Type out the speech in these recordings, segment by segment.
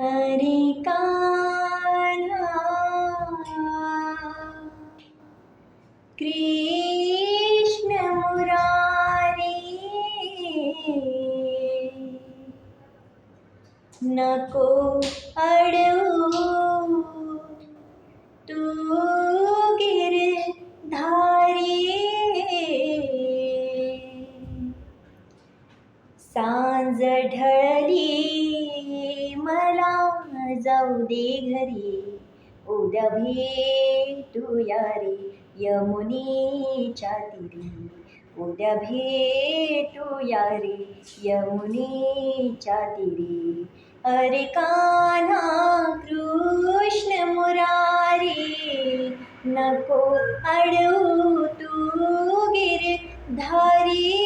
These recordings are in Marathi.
अरे कान्हा कृष्ण मुरारी। नको अडवू। तू गिरधारी। सांज ढळली। मला जाऊ दे घरी. उद्या भेटूया रे यमुनीच्या तिरी. उद्या भेटूया रे यमुनीच्या तिरी. अरे कान्हा कृष्ण मुरारी नको अडवू तू गिरधारी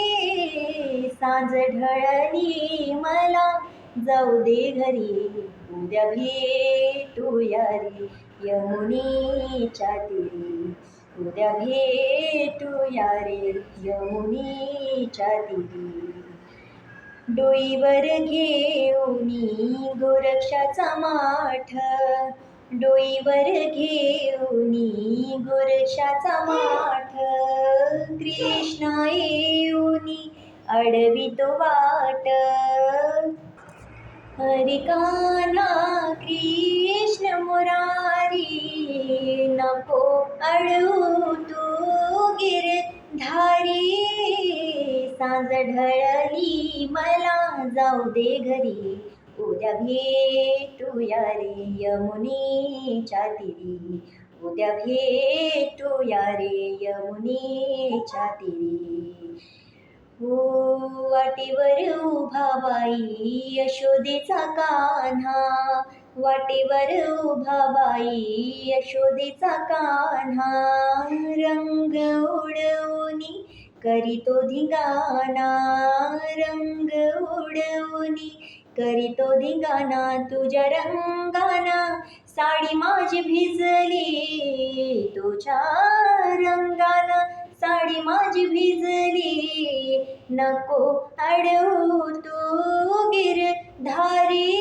सांज ढळली मला जाऊ दे घरी उद्या भेटू रे यमुनीच्या तिरी. उद्या भेटू रे यमुनीच्या तिरी. डोईवर घेऊनी गोरक्षाचा माठ. डोईवर घेऊनी गोरक्षाचा माठ. कृष्णा येऊनी अडवितो वाट. हरी कान्हा कृष्ण मुरारी नको अळू तू गिरधारी सांज ढळली मला जाऊ दे घरी. उद्या भेटूया रे यमुनीच्या तिरी. उद्या भेटूया रे यमुनीच्या तिरी. हो वाटेवर उभा बाई यशोदेचा कान्हा. वाटेवर उभा बाई यशोदेचा कान्हा. रंग उडवूनी करीतो धिंगाणा. रंग उडवूनी करीतो धिंगाणा तुझ्या रंगाना. साडी माझी भिजली तुझ्या रंगाना. साडी माझी भिजली नको अडवू तू गिरधारी.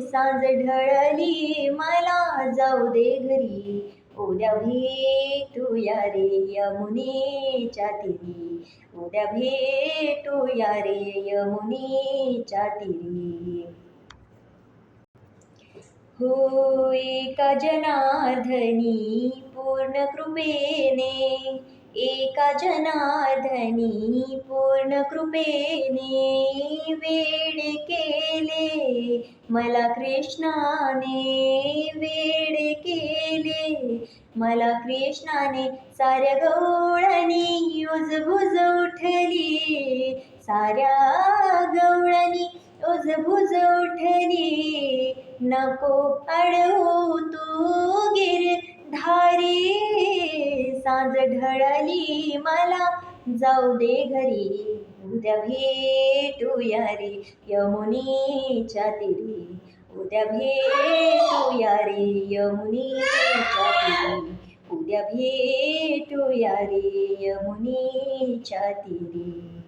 सांज ढळली मला जाऊ दे घरी. उद्या भेटू या रे यमुनीच्या तिरी. उद्या भेटूया रे यमुनीच्या तिरी. होय का जनार्दनी पूर्ण कृपेने एका जनार्दनी पूर्ण कृपेने वेड केले. मला कृष्णाने वेड केले. मला कृष्णाने साऱ्या गवळणी उजबुज उठली. साऱ्या गवळणी उजबुज उठली. नको अडवू तू गिरधारी. सांज ढळली मला. जाऊ दे घरी उद्या भेटूया रे यमुनीच्या तिरी. उद्या भेटूया रे यमुनीच्या तिरी. उद्या भेटूया रे यमुनीच्या तिरी.